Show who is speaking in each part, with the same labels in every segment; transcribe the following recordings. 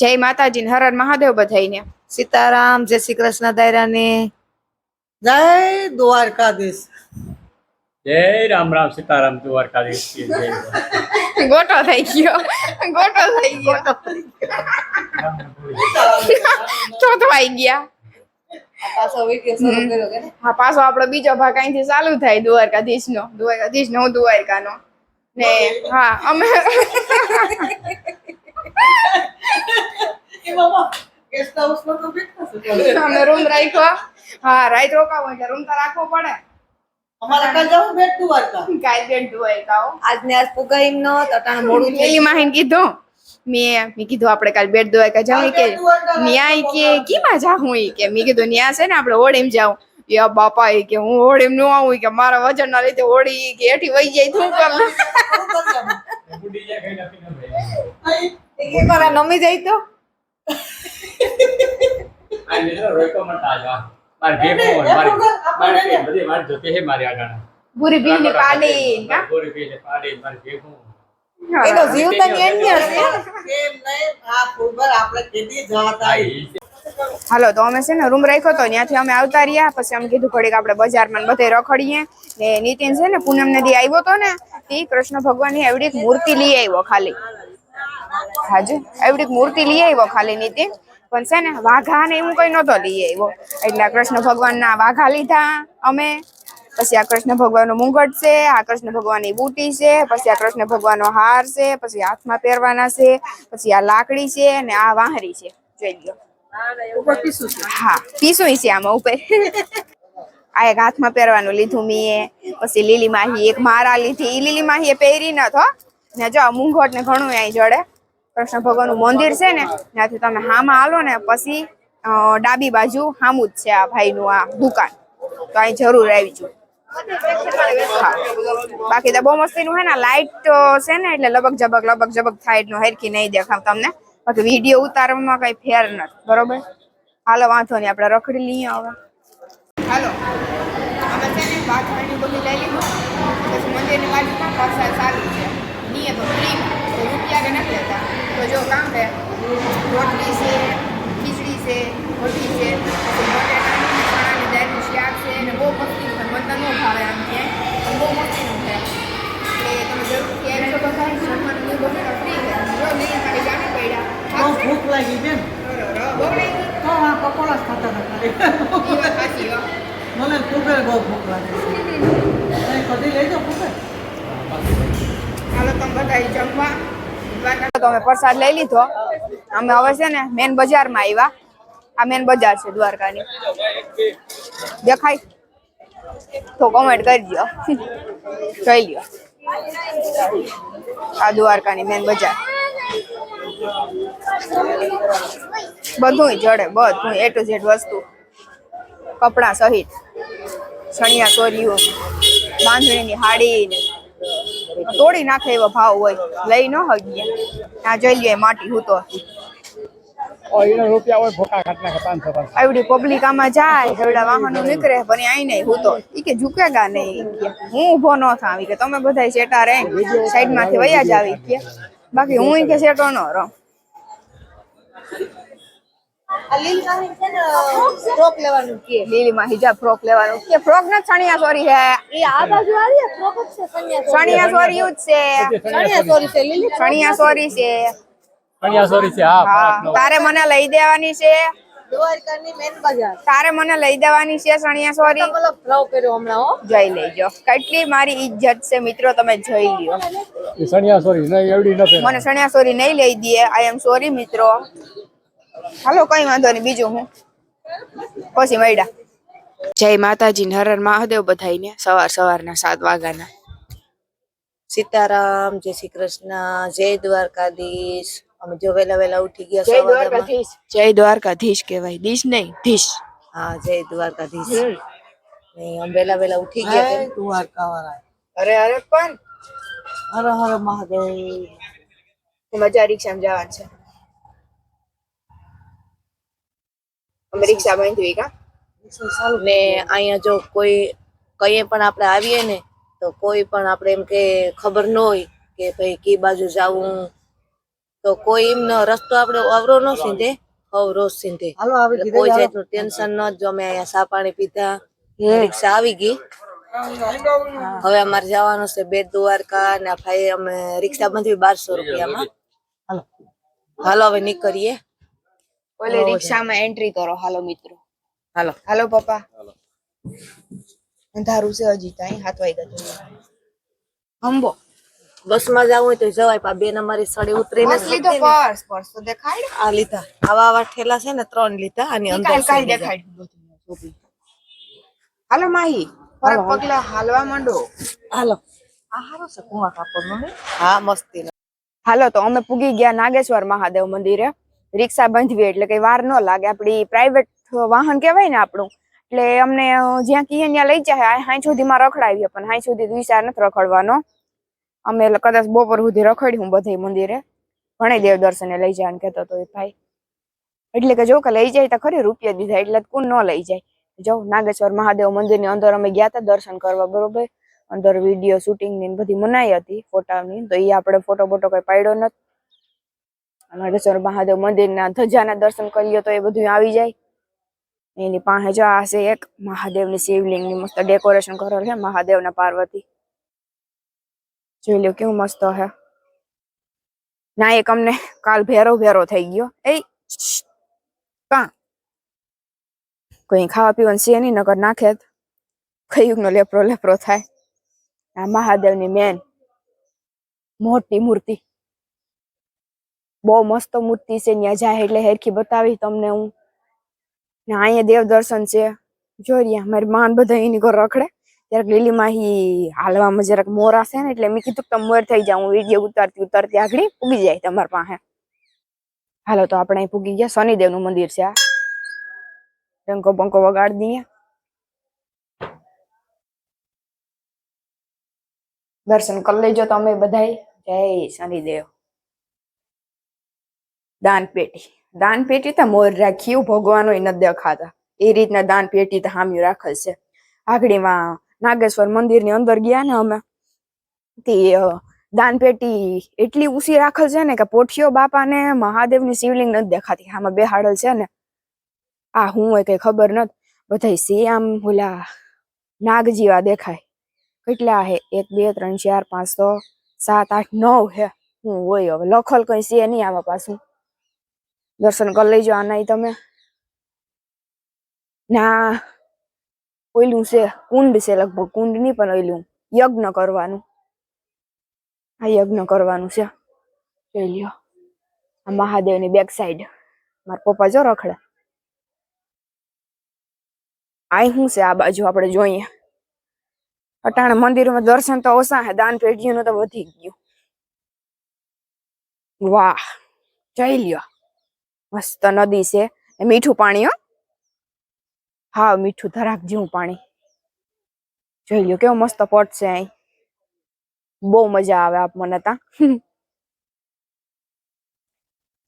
Speaker 1: જય માતાજી ને હર હર મહાદેવ બધાઈને
Speaker 2: સીતારામ જય શ્રી કૃષ્ણ દાયરાને. જય દ્વારકાધીશ.
Speaker 3: જય રામ રામ સીતારામ દ્વારકાધીશ
Speaker 1: ગોટો થઈ ગયો. ગોટો થઈ ગયો. ગયા.
Speaker 2: શરૂ કર્યો કે
Speaker 1: હા પાછો આપણો બીજો ભાગ અહીંથી ચાલુ થાય દ્વારકાધીશ નો દ્વારકાધીશ નો દ્વારકા નો ને હા અમે
Speaker 2: ગેસ્ટ હાઉસમાં તો બેઠા છે
Speaker 1: અમે રૂમ રાખ્યો હા. રાઈત રોકાવો એટલે રૂમ તો રાખવો પડે.
Speaker 2: અમારે કાલ જવું બેટ દ્વારકા
Speaker 1: કાલ બેન દ્વારકાઓ
Speaker 2: આજને આજ પુગાઈ નો તટાણ મોડું
Speaker 1: માહીને કીધું મેં મેં કીધું આપણે કાલ બેટ દ્વારકા જાઉં કે. ન્યાય કે કીમાં જાઉં કે? મેં કીધું ન્યા છે ને આપણે ઓળીમ જાઉં. યા બાપા એ કે હું હોળીમાં નો આવું કે મારા વજન ના લીધે હોળી કે હેઠી વહી જાય તું કર
Speaker 3: ન
Speaker 2: આ નમી જાય તો?
Speaker 3: આ મિત્રો રોયકો મત આજા. માર ભેગો મારી મારી બધી વાત જોતે હે મારી આગળ.
Speaker 1: પૂરી બીની પાડી કા
Speaker 3: ગોરી પીલે પાડી મારી ભેગો
Speaker 2: એનો જીવ તો ન્યાન્યા છે. કેમ નહીં? આ ફૂબર આપણે કેદી જવાતા
Speaker 1: હાલો તો અમે છે ને રૂમ રાખ્યો તો ત્યાંથી અમે આવતા રહ્યા. પછી અમે કીધું ઘડીક આપણે બજારમાં બધે રખડીએ. ને નીતિન છે ને પૂનમ નદી આવ્યો તો ને તે કૃષ્ણ ભગવાનની એવડી એક મૂર્તિ લઈ આવ્યો ખાલી. હાજી? એવડી મૂર્તિ લઈ આવ્યો ખાલી નીતિન પણ છે ને વાઘા ને એવું કઈ નતો લઈ આવ્યો. એટલે કૃષ્ણ ભગવાનના વાઘા લીધા અમે. પછી આ કૃષ્ણ ભગવાનનો મુંગટ છે આ કૃષ્ણ ભગવાનની બુટી છે પછી આ કૃષ્ણ ભગવાનનો હાર છે પછી હાથમાં પહેરવાના છે પછી આ લાકડી છે અને આ વાહરી છે. જોઈ
Speaker 2: લો
Speaker 1: હા પીસું છે આમાં ઉપર. આ એક હાથમાં પહેરવાનું લીધું મીએ. પછી લીલી માહી એક મારા લીધી. એ લીલી માહી પહેરી ન થો ને જો મુંગટ ને ઘણું અહીં જડે. કૃષ્ણ ભગવાનનું મંદિર છે ને, ત્યાંથી તમે હામાં હાલો ને, પછી ડાબી બાજુ હામું જ છે આ ભાઈનું આ દુકાન. તો અહીં જરૂર આવી જજો બાકી તો બહુ મસ્તીનું હે ને લાઇટ છે ને, એટલે લબક જબક લબક જબક થાય એટલું હેરખી નહીં દેખાવ તમને. બાકી વીડિયો ઉતારવામાં કઈ ફેર નથી, બરોબર? હાલો, વાંધો નહીં, આપણે રખડી લઈએ હવે. હાલો. અમે બધું લઈ લીધું. પછી મંદિરની બાજુમાં પ્રસાદ ચાલુ છે. નહીં તો રૂપિયા કે નથી લેતા. તો જો કામ છે રોટલી છે ખીચડી છે રોટી છે બટેટાનું ચણાની દાળનું શાક છે અને બહુ મસ્તી છે. તો ન ભાવે આમ પણ બહુ મસ્તીનું છે. એટલે તમે જરૂરથી આવજો બધા જમવાનું ફ્રી છે. જો લઈને ખાલી જાણે પડ્યા.
Speaker 2: ભૂખ લાગી બેન. પકોડા ખાતા હતા. મને ખૂબ બહુ ભૂખ લાગે છે. કદી લઈ જાઓ ફૂગર
Speaker 1: અમે પ્રસાદ લઈ લીધો. અમે હવે છે ને મેન બજારમાં આવ્યા આ મેન બજાર છે દ્વારકાની. દેખાય? તો કોમેન્ટ કરજો જોઈ લ્યો. આ દ્વારકાની મેન બજાર. બધું જડે બધું એ ટુ ઝેડ વસ્તુ. કપડા સહિત. ચણિયા ચોરીઓ બાંધણીની હાડી તોડી નાખે એવો ભાવ હોય. લઈ ન હગીએ. આ જોઈ લ્યો માટી હું તો
Speaker 3: રૂપિયા હોય ભોકા ખાટ નાખે પાંચસો પાંચસો.
Speaker 1: એવડી પબ્લિક આમાં જાય એવડા વાહનો નીકળે પણ એ આઈ નહીં હું તો ઈ કે ઝુકેગા નહીં હું ઊભો ન થાવી કે તમે બધા સેટા રે સાઈડમાંથી વયા જ આવી કે. બાકી હું કે સેટો ન રહો.
Speaker 2: ફ્રોક લેવાનું કે.
Speaker 1: લીલી હિજાબ ફ્રોક લેવાનું કે. ફ્રોક ને ચણિયા ચોરી હે
Speaker 2: એ આ બાજુ આવી ફ્રોક જ છે
Speaker 1: ચણિયા ચોરી. જ છે.
Speaker 2: કન્યા ચોરી છે. લીલી
Speaker 1: ચણિયા ચોરી છે.
Speaker 3: કન્યા સોરી છે હા
Speaker 1: હા તારે મને લઈ દેવાની છે.
Speaker 2: દ્વારકાની મેન બજાર.
Speaker 1: તારે મને લઈ દેવાની છે ચણિયા સોરી
Speaker 2: બોલો ફ્લાવ કર્યો હમણાં હો.
Speaker 1: જોઈ લેજો. કેટલી મારી ઇજ્જત છે મિત્રો તમે જઈ લ્યો. મને ચણિયા સોરી નહીં લઈ દે. આઈ એમ સોરી મિત્રો. હાલો કઈ વાંધો નહીં બીજું હું. પછી મળ્યા. જય માતાજી હર હર મહાદેવ બધાઈને સવાર સવારના સાત વાગ્યાના.
Speaker 2: સીતારામ જય શ્રી કૃષ્ણ જય દ્વારકાધીશ. અમે જો વેલા વેલા ઉઠી ગયા
Speaker 1: જય દ્વારકાધીશ. જય દ્વારકાધીશ કહેવાય. દીશ નહીં ધીશ.
Speaker 2: હા જય દ્વારકાધીશ. નહીં અમે વેલા વેલા ઉઠી ગયા? દ્વારકા વાળા
Speaker 1: અરે અરે પણ.
Speaker 2: હર હર મહાદેવ.
Speaker 1: મજા રિક્ષામાં જવાનું છે. અમે રિક્ષા બાંધવી કા
Speaker 2: ને અહીંયા જો કોઈ કઈએ પણ આપણે આવીએ ને તો કોઈ પણ આપણે એમ કે ખબર ન હોય કે ભાઈ કી બાજુ જાવું.
Speaker 4: તો કોઈ એમનો રસ્તો આપણે અવરો ન સીંધે અવરો સીંધે.
Speaker 2: હાલો આપણે
Speaker 4: એટલે
Speaker 2: કીધું
Speaker 4: કોઈ
Speaker 2: હાલો.
Speaker 4: જાતનું ટેન્શન ન જ અમે અહીંયા સા પાણી પીધા રિક્ષા આવી ગઈ. હવે અમારે જવાનું છે બેટ દ્વારકા ને આ ભાઈ અમે રિક્ષા બાંધવી બારસો રૂપિયામાં.
Speaker 2: હાલો.
Speaker 4: હાલો હવે નીકળીએ.
Speaker 1: ઓલે રિક્ષામાં એન્ટ્રી કરો. હાલો મિત્રો.
Speaker 4: હાલો.
Speaker 1: હાલો પપ્પા. અંધારું છે હજી ત્યાં હાથ વાગ્યા છે. હંબો
Speaker 4: બસમાં જવું હોય તો જવાય પા બેન અમારી સડે ઉતરીને
Speaker 1: બસ લીધો પર્સ. પર્સ તો દેખાડ.
Speaker 4: આ લીધા. આવા આવા ઠેલા છે ને ત્રણ લીધા આની અંદર
Speaker 1: કાલ દેખાડ. હાલો માહી. ફરક પગલા હાલવા માંડો.
Speaker 4: હાલો.
Speaker 2: આ હારો છે કુવા કાપડ નો?
Speaker 4: હા મસ્તી
Speaker 1: હાલો તો અમે પૂગી ગયા નાગેશ્વર મહાદેવ મંદિરે. રિક્ષા બાંધવી એટલે કઈ વાર ન લાગે. આપણી પ્રાઇવેટ વાહન કહેવાય ને આપણું. એટલે અમને જ્યાં કહીએ ત્યાં લઈ જાય. હાઈ સુધીમાં રખડાવીએ, પણ હાઈ સુધી વિચાર નથી રખડવાનો. અમે કદાચ બપોર સુધી રખડ્યું બધે મંદિરે. ઘણી દેવ દર્શને લઈ જાય કેતો તો એ ભાઈ. એટલે કે જો કે લઈ જાય તો ખરી રૂપિયા દીધા, એટલે કોણ ન લઈ જાય. જો નાગેશ્વર મહાદેવ મંદિરની અંદર અમે ગયા હતા દર્શન કરવા, બરોબર? અંદર વીડિયો શૂટિંગની બધી મનાઈ હતી ફોટાની તો એ આપણે ફોટો બોટો કઈ પાડ્યો નથી. નાગેશ્વર મહાદેવ મંદિરના ધજાના દર્શન કરીએ તો એ બધું આવી જાય. એની પાસે જો આ છે એક મહાદેવની શિવલિંગની મસ્ત ડેકોરેશન કરેલ છે મહાદેવના પાર્વતી. જોઈ લ્યો કેવું મસ્ત હે ના એક અમને કાલ ભેરો ભેરો થઈ ગયો. એ કા? કોઈ ખાવા પીવાનું છે નહીં નગર નાખે તો નો લેપરો લેપરો થાય. આ મહાદેવની મેન મોટી મૂર્તિ. બહુ મસ્ત મૂર્તિ છે ત્યાં જાય એટલે હેરખી બતાવી તમને હું. ને અહીંયા દેવ દર્શન છે. જોઈએ મારી માન બધા એની ઘર રખડે. ત્યારે લીલીમાં હિ હાલવામાં જરાક મોરા છે ને, એટલે મેં કીધું તમે મોર થઈ જાઉં વીડિયો ઉતારતી ઉતારતી આગળ પૂગી જાય તમારી પાસે. હાલો તો આપણે અહીં પૂગી ગયા. શનિદેવનું મંદિર છે આ. ટંકો બંકો વગાડી દઈએ. દર્શન કરી લેજો તમે બધાય. જય શનિદેવ. દાન પેટી દાન પેટી તો મોર રાખ્યું, ભગવાન એ નથી દેખાતા. એ રીતના દાન પેટી તો હામ્યું રાખેલ છે. આગળીમાં નાગેશ્વર મંદિરની અંદર ગયા ને અમે, તે દાનપેટી દાન પેટી એટલી ઊંચી રાખેલ છે ને કે પોઠિયો બાપા ને મહાદેવ શિવલિંગ નથી દેખાતી. આમાં બેહાડેલ છે ને. આ હું હોય કઈ ખબર નથી બધા સી આમ ઓલા નાગ જેવા દેખાય. કેટલા હે? એક, બે, ત્રણ, ચાર, પાંચ, છ, સાત, આઠ, નવ હે. હું હોય હવે. લખલ કઈ છે નહીં આમાં પાછું. દર્શન કરી લેજો આના તમે. ના, ઓયલું છે, કુંડ છે લગભગ, કુંડ નહીં પણ ઓયલું. યજ્ઞ કરવાનું. આ યજ્ઞ કરવાનું છે. જોઈ લ્યો. આ મહાદેવની બેક સાઈડ મારા પપ્પા જો રખડે. આ શું છે આ બાજુ આપણે જોઈએ. અટાણે મંદિરમાં દર્શન તો ઓછા હે દાન પેઢીનું તો વધી ગયું. વાહ. જઈ લ્યો. મસ્ત નદી છે. મીઠું પાણી, હો. હા, મીઠું ધરાક જેવું પાણી. જોઈ લ્યો, કેવો મસ્ત પોટ છે અહીં. બહુ મજા આવે આપ મને તા.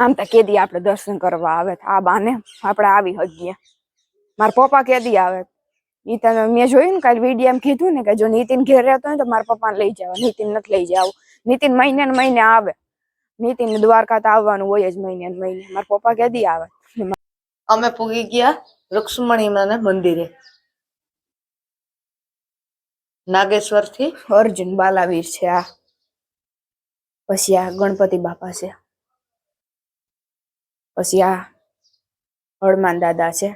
Speaker 1: આમ તો કેદી આપણે દર્શન કરવા આવે આ બાને. આપણે આવી હગીએ મારા પપ્પા કેદી આવે. ઈ તને મેં જોયું ને કાલે વીડિયો કીધું ને કે જો નીતિન ઘેર રહેતો હોય તો મારા પપ્પાને લઈ જવા. નીતિન નથી લઈ જાવ. નીતિન મહિને ને મહિને આવે. નીતિન દ્વારકા તો આવવાનું હોય જ મહિને મહિને. મારા પપ્પા કેદી આવે?
Speaker 4: અમે પૂગી ગયા લક્ષ્મણી માના મંદિરે. નાગેશ્વરથી
Speaker 1: અર્જુન બાલાવીર છે આ. પછી આ ગણપતિ બાપા છે. પછી આ હળમાન દાદા છે.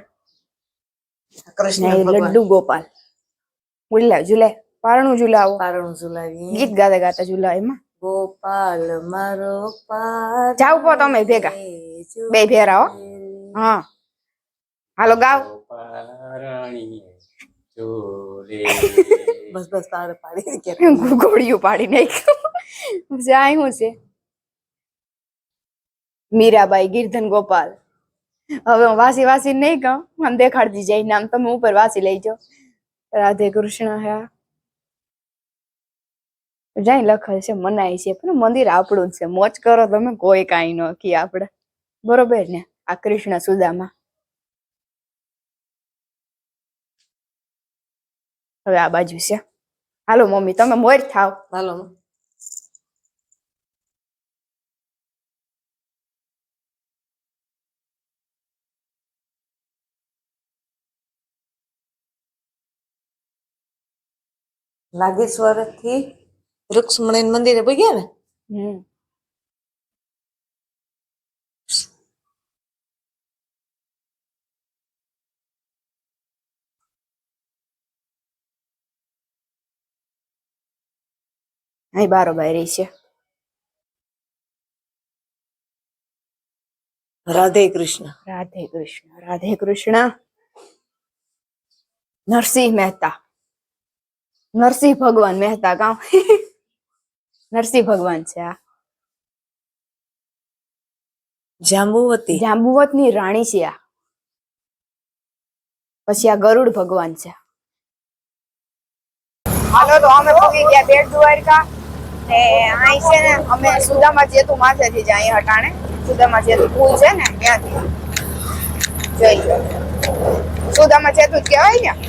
Speaker 2: કૃષ્ણ
Speaker 1: લડ્ડુ ગોપાલ. ઉલ્લા ઝુલે પારણું ઝુલાવો.
Speaker 4: પારણું ઝુલાવી
Speaker 1: ગીત ગાતા ગાતા ઝુલાવ એમાં.
Speaker 4: ગોપાલ મારો પાર
Speaker 1: જાવ પો તમે ભેગા. બે ભેરા હો. હા. હાલો ગાવ.
Speaker 4: બસ બસ તારે પાડી કે
Speaker 1: ગોળીઓ પાડી નાખ્યું જાય હું છે? મીરાબાઈ ગિરધન ગોપાલ. હવે હું વાસી વાસી નહીં કહું. મને દેખાડતી જાય નામ તમે ઉપર વાસી લઈ જાઓ. રાધે કૃષ્ણ હે. જ્યાં લખેલ છે, મનાય છે, પણ મંદિર આપણું છે. મોજ કરો તમે, કોઈ કઈ ન કી આપણે બરોબર ને? આ કૃષ્ણ સુદામાં. હવે આ બાજુ છે. હાલો મમ્મી, તમે મોર થાવ.
Speaker 4: હાલો નાગેશ્વરથી રૂક્ષ્મણી મંદિરે પૂગ્યા ને?
Speaker 1: હમ. અહીં બારોબાર રહી છે.
Speaker 4: રાધે કૃષ્ણ.
Speaker 1: રાધે કૃષ્ણ રાધે કૃષ્ણ. નરસિંહ મહેતા. નરસિંહ ભગવાન મહેતા ગામ. નરસિંહ ભગવાન છે આ.
Speaker 4: જાંબુવતી.
Speaker 1: જાંબુવતની રાણી છે આ. પછી આ ગરુડ ભગવાન છે. હાલો તો અમે પહોંચી ગયા બેટ દ્વારકા ને અહીં છે ને અમે સુદામા જેતુ માથેથી જ અહીં હટાણે સુદામા જેતુ પુલ છે ને ત્યાંથી. જઈ સુદામા જેતુ જ કહેવાય ને.